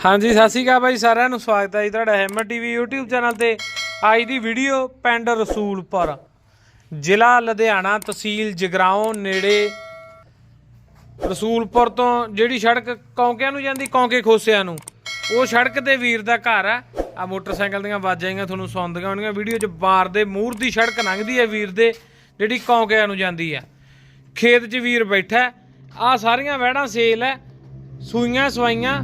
ਹਾਂਜੀ, ਸਤਿ ਸ਼੍ਰੀ ਅਕਾਲ ਬਾਈ, ਸਾਰਿਆਂ ਨੂੰ ਸਵਾਗਤ ਹੈ ਜੀ ਤੁਹਾਡਾ ਹੈਮਰ ਟੀਵੀ YouTube ਚੈਨਲ ਤੇ। ਅੱਜ ਦੀ ਵੀਡੀਓ ਪਿੰਡ ਰਸੂਲਪੁਰ, ਜ਼ਿਲ੍ਹਾ ਲੁਧਿਆਣਾ ਤਹਿਸੀਲ ਜਗਰਾਉਂ ਨੇੜੇ। ਰਸੂਲਪੁਰ ਤੋਂ ਜਿਹੜੀ ਸੜਕ ਕੌਂਕਿਆਂ ਨੂੰ ਜਾਂਦੀ, ਕੌਂਕੇ ਖੋਸਿਆਂ ਨੂੰ, ਉਹ ਸੜਕ ਤੇ ਵੀਰ ਦਾ ਘਰ ਆ ਆ ਮੋਟਰਸਾਈਕਲ ਦੀਆਂ ਆਵਾਜ਼ਾਂ ਆਈਆਂ, ਤੁਹਾਨੂੰ ਸੁਣਦੀਆਂ ਹੋਣਗੀਆਂ। ਵੀਡੀਓ 'ਚ ਬਾਰ ਦੇ ਮੂਹਰ ਦੀ ਸੜਕ ਲੰਘਦੀ ਹੈ ਵੀਰ ਦੇ, ਜਿਹੜੀ ਕੌਂਕਿਆਂ ਨੂੰ ਜਾਂਦੀ ਆ ਖੇਤ 'ਚ ਵੀਰ ਬੈਠਾ ਆ ਸਾਰੀਆਂ ਵਹਿੜਾਂ ਸੇਲ ਹੈ, ਸੂਈਆਂ ਸਵਾਈਆਂ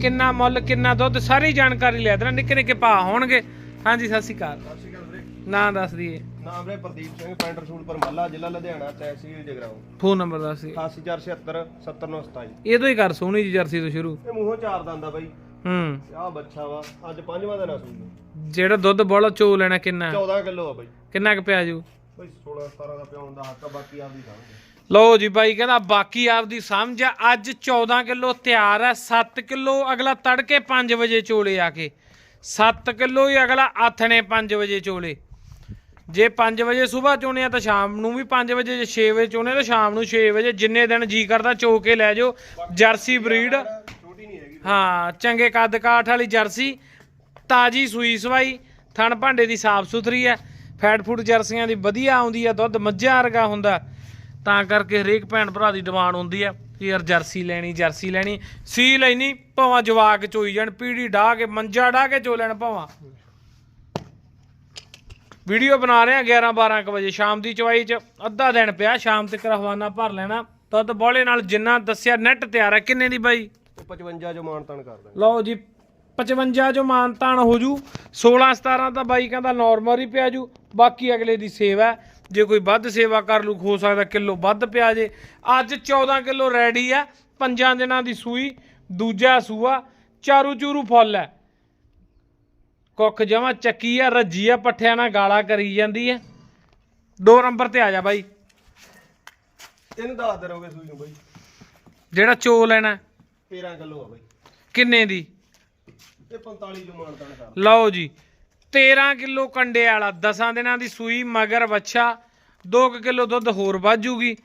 ਕਿੰਨਾ ਮੁੱਲ ਕਿੰਨਾ ਦੁੱਧ ਸਾਰੀ ਜਾਣਕਾਰੀ ਲੈ ਦੇਣਾ। ਨਿੱਕੇ ਨਿੱਕੇ ਭਾ ਹੋਣਗੇ। ਹਾਂਜੀ ਸਤਿ ਸ਼੍ਰੀ ਅਕਾਲ। ਸਤਿ ਸ਼੍ਰੀ ਅਕਾਲ ਵੀਰੇ। ਨਾਂ ਦੱਸ ਦਈਏ। ਨਾਮ ਵੀਰੇ ਪ੍ਰਦੀਪ ਸਿੰਘ ਪਿੰਡ ਰਸੂਲਪੁਰ ਮੱਲਾ ਜ਼ਿਲ੍ਹਾ ਲੁਧਿਆਣਾ ਤਹਿਸੀਲ ਜਗਰਾਉਂ। ਫੋਨ ਨੰਬਰ ਦੱਸ ਦਈਏ। 8476 70927 ਇਹ ਤੋਂ ਹੀ ਕਰ ਸੋਹਣੀ ਜੀ ਜਰਸੀ ਤੋਂ ਸ਼ੁਰੂ। ਇਹ ਮੂੰਹੋਂ ਚਾਰ ਦੰਦਾ ਬਾਈ। ਹੂੰ। ਆਹ ਬੱਚਾ ਵਾ। ਅੱਜ ਪੰਜਵਾਂ ਦਿਨ ਆ ਸੂਈ ਜਿਹੜਾ ਦੁੱਧ ਬੋਲਾ ਚੋ ਲੈਣਾ ਕਿੰਨਾ? 14 ਕਿਲੋ ਆ ਬਾਈ। ਕਿੰਨਾ ਕੁ ਪਿਆ ਜੂ? ਬਾਈ 16 17 ਦਾ ਪਿਆਉਣ ਦਾ ਹੱਕ ਆ, ਬਾਕੀ ਆਪਦੀ ਸਮਝ ਲਓ ਜੀ ਬਾਈ, ਕਹਿੰਦਾ ਬਾਕੀ ਆਪਦੀ ਸਮਝ ਆ। ਅੱਜ 14 ਕਿਲੋ ਤਿਆਰ ਹੈ 7 ਕਿਲੋ ਅਗਲਾ ਤੜਕੇ 5 ਵਜੇ ਚੋਲੇ ਆ ਕੇ। 7 ਕਿਲੋ ਹੀ ਅਗਲਾ ਆਥਣੇ 5 ਵਜੇ ਚੋਲੇ। ਜੇ 5 ਵਜੇ ਸਵੇਰ ਚੋਣੇ ਆ ਤਾਂ ਸ਼ਾਮ ਨੂੰ ਵੀ 5 ਵਜੇ, ਜੇ 6 ਵਜੇ ਚੋਣੇ ਤਾਂ ਸ਼ਾਮ ਨੂੰ 6 ਵਜੇ। ਜਿੰਨੇ ਦਿਨ ਜੀ ਕਰਦਾ ਚੋ ਕੇ ਲੈ ਜਾਓ। Jersey breed. ਛੋਟੀ ਨਹੀਂ ਹੈਗੀ ਹਾਂ, ਚੰਗੇ ਕੱਦ ਕਾਠ ਵਾਲੀ ਜਰਸੀ। ਤਾਜੀ ਸੂਈ ਸਵਾਈ। ਥਣ ਭਾਂਡੇ ਦੀ ਸਾਫ਼ ਸੁਥਰੀ ਹੈ ਫੈਟ ਫੂਡ ਜਰਸੀਆਂ ਦੀ ਵਧੀਆ ਆਉਂਦੀ ਆ ਦੁੱਧ ਮੱਝਾਂ ਵਰਗਾ ਹੁੰਦਾ। ਤਾਂ ਕਰਕੇ ਹਰੇਕ ਭੈਣ ਭਰਾ ਦੀ ਡਿਮਾਂਡ ਹੁੰਦੀ ਆ ਕਿ ਯਾਰ ਜਰਸੀ ਲੈਣੀ ਜਰਸੀ ਲੈਣੀ। ਸੀ ਲੈਣੀ ਭਾਵਾਂ ਜਵਾਕ ਚੋਈ ਜਾਣ ਪੀੜੀ ਢਾ ਕੇ ਮੰਜਾ ਢਾ ਕੇ ਚੋ ਲੈਣ ਭਾਵਾਂ। ਵੀਡੀਓ ਬਣਾ ਰਹੇ ਆ 11 12 ਕੁ ਵਜੇ ਸ਼ਾਮ ਦੀ ਚਵਾਈ ਚ ਅੱਧਾ ਦਿਨ ਪਿਆ ਸ਼ਾਮ ਤੱਕ ਹਵਾਨਾ ਭਰ ਲੈਣਾ। ਦੁੱਧ ਬੋਲੇ ਨਾਲ ਜਿੰਨਾ ਦੱਸਿਆ ਨੈਟ ਤਿਆਰ ਹੈ ਕਿੰਨੇ ਦੀ ਬਾਈ? ਤੇ 55 ਜੋ ਮਾਨ ਤਾਨ ਕਰ ਦਾਂਗੇ ਲਓ ਜੀ 55 ਜੋ ਮਾਨਤਾਨ ਹੋ ਜੂ 16 17 ਤਾਂ ਬਾਈ ਕਹਿੰਦਾ ਨਾਰਮਲ ਹੀ ਪਿਆ ਜੂ ਬਾਕੀ ਅਗਲੇ ਦੀ ਸੇਵਾ। ਜੇ ਕੋਈ ਵੱਧ ਸੇਵਾ ਕਰ ਲੂ ਹੋ ਸਕਦਾ ਕਿਲੋ ਵੱਧ ਪਿਆ ਜੇ। ਅੱਜ 14 ਕਿਲੋ ਰੈਡੀ ਆ ਪੰਜਾਂ ਦਿਨਾਂ ਦੀ ਸੂਈ ਦੂਜਾ ਸੂਆ ਚਾਰੂ ਚੂਰੂ ਫੁੱਲ ਹੈ। ਕੁੱਖ ਜਮਾ ਚੱਕੀ ਆ ਰੱਜੀ ਆ ਪੱਠਿਆਂ ਨਾਲ ਗਾਲਾ ਕਰੀ ਜਾਂਦੀ ਹੈ। ਦੋ ਨੰਬਰ ਤੇ ਆ ਜਾ ਬਾਈ। ਇਹਨੂੰ ਦੱਸ ਦੇ ਸੂਈ ਨੂੰ ਬਾਈ। ਜਿਹੜਾ ਚੋ ਲੈਣਾ 13 ਕਿਲੋ ਆ ਬਾਈ। ਕਿੰਨੇ ਦੀ? ਇਹ 45 ਜੋ ਮਾਨ ਤਾਨ ਕਰ। ਲਓ ਜੀ 13 ਕਿਲੋ ਕੰਡੇ ਵਾਲਾ 10 ਦਿਨਾਂ ਦੀ ਸੂਈ ਮਗਰ ਬੱਚਾ 2 ਕਿਲੋ ਦੁੱਧ ਹੋਰ ਵਾਜੂਗੀ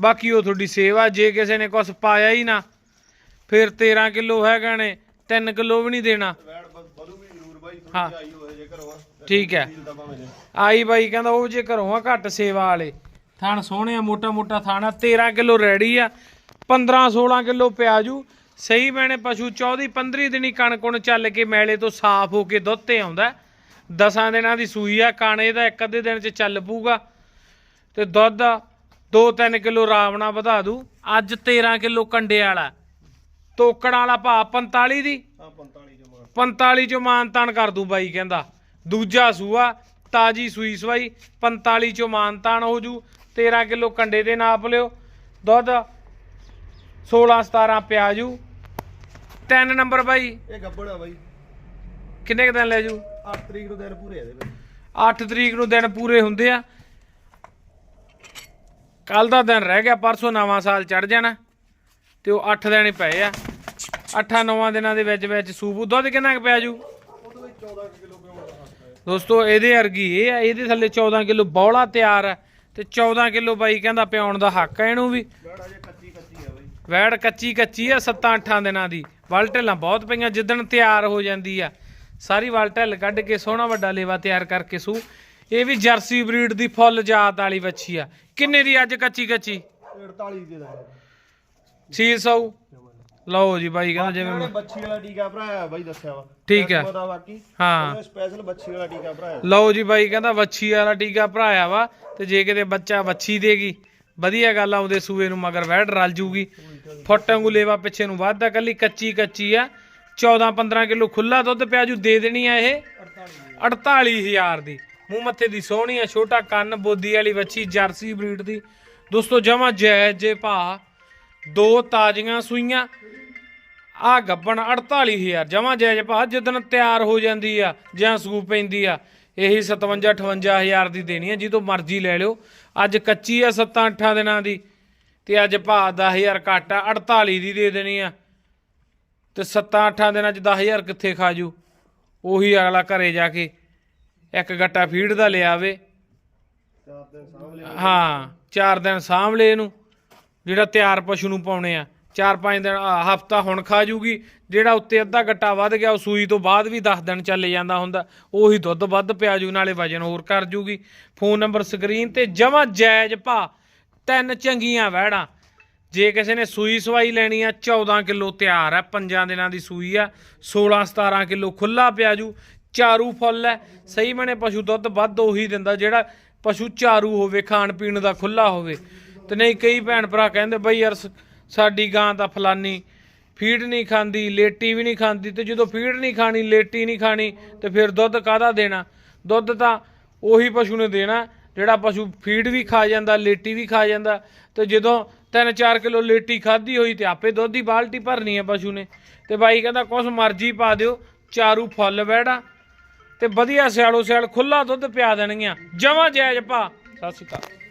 ਬਾਕੀ ਉਹ ਤੁਹਾਡੀ ਸੇਵਾ ਜੇ ਕਿਸੇ ਨੇ ਕੁਝ ਪਾਇਆ ਹੀ ਨਾ ਫਿਰ 13 ਕਿਲੋ ਹੈਗਾ ਨੇ 3 ਕਿਲੋ ਵੀ ਨਹੀਂ ਦੇਣਾ। ਹਾਂ। ਠੀਕ ਹੈ। ਆਈ ਬਾਈ ਕਹਿੰਦਾ ਉਹ ਜੇ ਘਰੋਂ ਆ ਘੱਟ ਸੇਵਾ ਵਾਲੇ। ਥਣ ਸੋਹਣੇ ਆ ਮੋਟਾ ਮੋਟਾ ਥਾਣਾ 13 ਕਿਲੋ ਰੈਡੀ ਆ 15 16 ਕਿਲੋ ਪਿਆਜੂ ਸਹੀ ਮੈਨੇ ਪਸ਼ੂ 14 15 ਦਿਨੀ ਕਣਕੁਣ ਚੱਲ ਕੇ ਮੈਲੇ ਤੋਂ ਸਾਫ਼ ਹੋ ਕੇ ਦੁੱਧ ਤੇ ਆਉਂਦਾ ਦਸਾਂ ਦਿਨਾਂ ਦੀ ਸੂਈ ਆ ਕਾਣੇ ਦਾ ਇੱਕ ਅੱਧੇ ਦਿਨ ਚ ਚੱਲ ਪੂਗਾ ਤੇ ਦੁੱਧ 2-3 ਕਿਲੋ ਰਾਵਣਾ ਵਧਾ ਦੂ। ਅੱਜ 13 ਕਿਲੋ ਕੰਡੇ ਵਾਲਾ। ਤੋਕੜ ਵਾਲਾ ਭਾ 45 ਦੀ। ਆ 45 ਜੋ ਮਾਨ। 45 ਚੋਂ ਮਾਨਤਾਨ ਕਰ ਦੂ ਬਾਈ ਕਹਿੰਦਾ। ਦੂਜਾ ਸੂਆ ਤਾਜੀ ਸੂਈ ਸਵਾਈ 45 ਚੋਂ ਮਾਨਤਾਨ ਹੋ ਜੂ। 13 ਕਿਲੋ ਕੰਡੇ ਦੇ ਨਾਪ ਲਿਓ। ਦੁੱਧ 16 17 ਪਿਆਜੂ। ਤਿੰਨ ਨੰਬਰ ਬਾਈ। ਇਹ ਗੱਬੜ ਆ ਬਾਈ। ਕਿੰਨੇ ਕੁ ਦਿਨ ਲੈ ਜੂ? 8 ਤਰੀਕ ਨੂੰ ਦਿਨ ਪੂਰੇ ਆ ਇਹਦੇ 8 ਤਰੀਕ ਨੂੰ ਦਿਨ ਪੂਰੇ ਹੁੰਦੇ ਆ। ਕੱਲ ਦਾ ਦਿਨ ਰਹਿ ਗਿਆ ਪਰਸੋਂ ਨਵਾਂ ਸਾਲ ਚੜ ਜਾਣਾ। ਤੇ ਉਹ 8 ਦਿਨ ਹੀ ਪਏ ਆ। 8-9 ਦਿਨਾਂ ਦੇ ਵਿੱਚ ਵਿੱਚ ਸੂਬੂ ਦੁੱਧ ਕਿੰਨਾ ਕੁ ਪਿਆ ਜੂ? ਉਹਦੇ ਵਿੱਚ 14 ਕਿਲੋ ਪਿਆਉਣ ਦਾ ਹੱਕ ਹੈ। ਦੋਸਤੋ ਇਹਦੇ ਵਰਗੀ ਇਹ ਆ ਇਹਦੇ ਥੱਲੇ 14 ਕਿਲੋ ਬੌਲਾ ਤਿਆਰ ਹੈ ਤੇ 14 ਕਿਲੋ ਬਾਈ ਕਹਿੰਦਾ ਪਿਆਉਣ ਦਾ ਹੱਕ ਹੈ ਇਹਨੂੰ ਵੀ। ਵੈੜ ਕੱਚੀ ਕੱਚੀ ਆ ਬਾਈ। ਵੈੜ ਕੱਚੀ ਕੱਚੀ ਆ 7-8 ਦਿਨਾਂ ਦੀ। ਵਲ ਢਿੱਲਾਂ ਬਹੁਤ ਪਈਆਂ ਜਿੱਦਣ ਤਿਆਰ ਹੋ ਜਾਂਦੀ ਆ। ਸਾਰੀ ਵਲ ਢਿੱਲ ਕੱਢ ਕੇ ਸੋਹਣਾ ਵੱਡਾ ਲੇਵਾ ਤਿਆਰ ਕਰਕੇ ਸੂ। ਇਹ ਵੀ ਜਰਸੀ ਬਰੀਡ ਦੀ ਫੁੱਲ ਜਾਤ ਵਾਲੀ ਵੱਛੀ ਆ। ਕਿੰਨੇ ਦੀ ਅੱਜ ਕੱਚੀ ਕੱਚੀ? 48 ਦੇ ਦਾਂਗੇ 600 ਲਓ ਜੀ ਬਾਈ ਕਹਿੰਦਾ ਜਿਵੇਂ ਬੱਚੀ ਵਾਲਾ ਟੀਕਾ ਭਰਾਇਆ ਬਾਈ ਦੱਸਿਆ ਵਾ। ਠੀਕ ਹੈ। ਉਹਦਾ ਬਾਕੀ? ਹਾਂ। ਸਪੈਸ਼ਲ ਬੱਚੀ ਵਾਲਾ ਟੀਕਾ ਭਰਾਇਆ। ਲਓ ਜੀ ਬਾਈ ਕਹਿੰਦਾ ਵੱਛੀ ਵਾਲਾ ਟੀਕਾ ਭਰਾਇਆ ਵਾ ਤੇ ਜੇ ਕਿਤੇ ਬੱਚਾ ਵੱਛੀ ਦੇਗੀ ਵਧੀਆ ਗੱਲ ਆ ਉਹਦੇ ਸੂਏ ਨੂੰ ਮਗਰ ਵੈੜ ਰਲ ਜੂਗੀ। ਫੁੱਟ ਵਾਂਗੂ ਲੇਵਾ ਪਿੱਛੇ ਨੂੰ ਵੱਧਦਾ ਕੱਲੀ ਕੱਚੀ ਕੱਚੀ ਆ। 14 15 ਕਿਲੋ ਖੁੱਲਾ ਦੁੱਧ ਪਿਆ ਜੂ ਦੇ ਦੇਣੀ ਆ ਇਹ। 48000 ਦੀ। ਮੂੰਹ ਮੱਥੇ ਦੀ ਸੋਹਣੀ ਆ ਛੋਟਾ ਕੰਨ ਬੋਦੀ ਵਾਲੀ ਵੱਛੀ ਜਰਸੀ ਬਰੀਡ ਦੀ। ਦੋਸਤੋ ਜਮਾ ਜਾਇਜ਼ ਜੇ ਭਾ। ਦੋ ਤਾਜ਼ੀਆਂ ਸੂਈਆਂ ਆ ਗੱਬਣ 48000 ਜਮਾ ਜਾਇਜ਼ ਭਾ ਜਦੋਂ ਤਿਆਰ ਹੋ ਜਾਂਦੀ ਆ ਜਾਂ ਸੂ ਪੈਂਦੀ ਆ ਇਹੀ 57 58000 ਦੀ ਦੇਣੀ ਆ ਜਦੋਂ ਮਰਜ਼ੀ ਲੈ ਲਿਓ। ਅੱਜ ਕੱਚੀ ਆ 7-8 ਦਿਨਾਂ ਦੀ ਤੇ ਅੱਜ ਭਾ 10000 ਘੱਟ ਆ 48 ਦੀ ਦੇ ਦੇਣੀ ਆ। ਤੇ 7-8 ਦਿਨਾਂ ਚ 10000 ਕਿੱਥੇ ਖਾਜੂ ਉਹੀ ਅਗਲਾ ਘਰੇ ਜਾ ਕੇ ਇੱਕ ਗੱਟਾ ਫੀਡ ਦਾ ਲਿਆਵੇ। ਚਾਰ ਦਿਨ ਸਾਹਮਣੇ ਹਾਂ ਚਾਰ ਦਿਨ ਸਾਂਭ ਲਏ ਇਹਨੂੰ। ਜਿਹੜਾ ਤਿਆਰ ਪਸ਼ੂ ਨੂੰ ਪਾਉਣੇ ਆ। 4-5 ਦਿਨ ਹਫਤਾ ਹੁਣ ਖਾ ਜੂਗੀ। ਜਿਹੜਾ ਉੱਤੇ ਅੱਧਾ ਗੱਟਾ ਵੱਧ ਗਿਆ, ਉਹ ਸੂਈ ਤੋਂ ਬਾਅਦ ਵੀ 10 ਦਿਨ ਚੱਲੇ ਜਾਂਦਾ ਹੁੰਦਾ। ਉਹੀ ਦੁੱਧ ਵੱਧ ਪਿਆ ਜੂ, ਨਾਲੇ ਵਜਨ ਹੋਰ ਕਰ ਜੂਗੀ। ਫੋਨ ਨੰਬਰ, ਸਕਰੀਨ ਤੇ ਜਮਾ ਜਾਇਜ਼ ਭਾ। ਤਿੰਨ ਚੰਗੀਆਂ ਵਹਿੜਾਂ। ਜੇ ਕਿਸੇ ਨੇ ਸੂਈ ਸਵਾਈ ਲੈਣੀ ਆ 14 ਕਿਲੋ ਤਿਆਰ ਆ, ਪੰਜਾਂ ਦਿਨਾਂ ਦੀ ਸੂਈ ਆ। 16 17 ਕਿਲੋ ਖੁੱਲਾ ਪਿਆ ਜੂ। ਚਾਰੂ ਫੁੱਲ ਹੈ ਸਹੀ ਮਨੇ ਪਸ਼ੂ ਦੁੱਧ ਵੱਧ ਉਹੀ ਦਿੰਦਾ, ਜਿਹੜਾ ਪਸ਼ੂ ਚਾਰੂ ਹੋਵੇ ਖਾਣ ਪੀਣ ਦਾ ਖੁੱਲਾ ਹੋਵੇ। ਤੇ ਨਹੀਂ ਕਈ ਭੈਣ ਭਰਾ ਕਹਿੰਦੇ ਬਈ ਯਾਰ ਸ- ਸਾਡੀ ਗਾਂ ਤਾਂ ਫਲਾਨੀ, ਫੀਡ ਨਹੀਂ ਖਾਂਦੀ, ਲੇਟੀ ਵੀ ਨਹੀਂ ਖਾਂਦੀ, ਤੇ ਜਦੋਂ ਫੀਡ ਨਹੀਂ ਖਾਣੀ, ਲੇਟੀ ਨਹੀਂ ਖਾਣੀ, ਤੇ ਫਿਰ ਦੁੱਧ ਕਾਹਦਾ ਦੇਣਾ? ਦੁੱਧ ਤਾਂ ਉਹੀ ਪਸ਼ੂ ਨੇ ਦੇਣਾ, ਜਿਹੜਾ ਪਸ਼ੂ ਫੀਡ ਵੀ ਖਾ ਜਾਂਦਾ, ਲੇਟੀ ਵੀ ਖਾ ਜਾਂਦਾ, ਤੇ ਜਦੋਂ 3-4 ਕਿਲੋ ਲੇਟੀ ਖਾਧੀ ਹੋਈ ਤੇ ਆਪੇ ਦੁੱਧ ਦੀ ਬਾਲਟੀ ਭਰਨੀ ਹੈ ਪਸ਼ੂ ਨੇ। ਤੇ ਬਾਈ ਕਹਿੰਦਾ ਕੁਛ ਮਰਜ਼ੀ ਪਾ ਦਿਓ, ਚਾਰੂ ਫੁੱਲ ਵਹਿੜਾ ਤੇ ਵਧੀਆ ਸਿਆਲੋ ਸਿਆਲ ਖੁੱਲਾ ਦੁੱਧ ਪਿਆ ਦੇਣਗੀਆਂ। ਜਮਾਂ ਜਾਇਜ਼ ਭਾ। ਸਤਿ ਸ਼੍ਰੀ ਅਕਾਲ।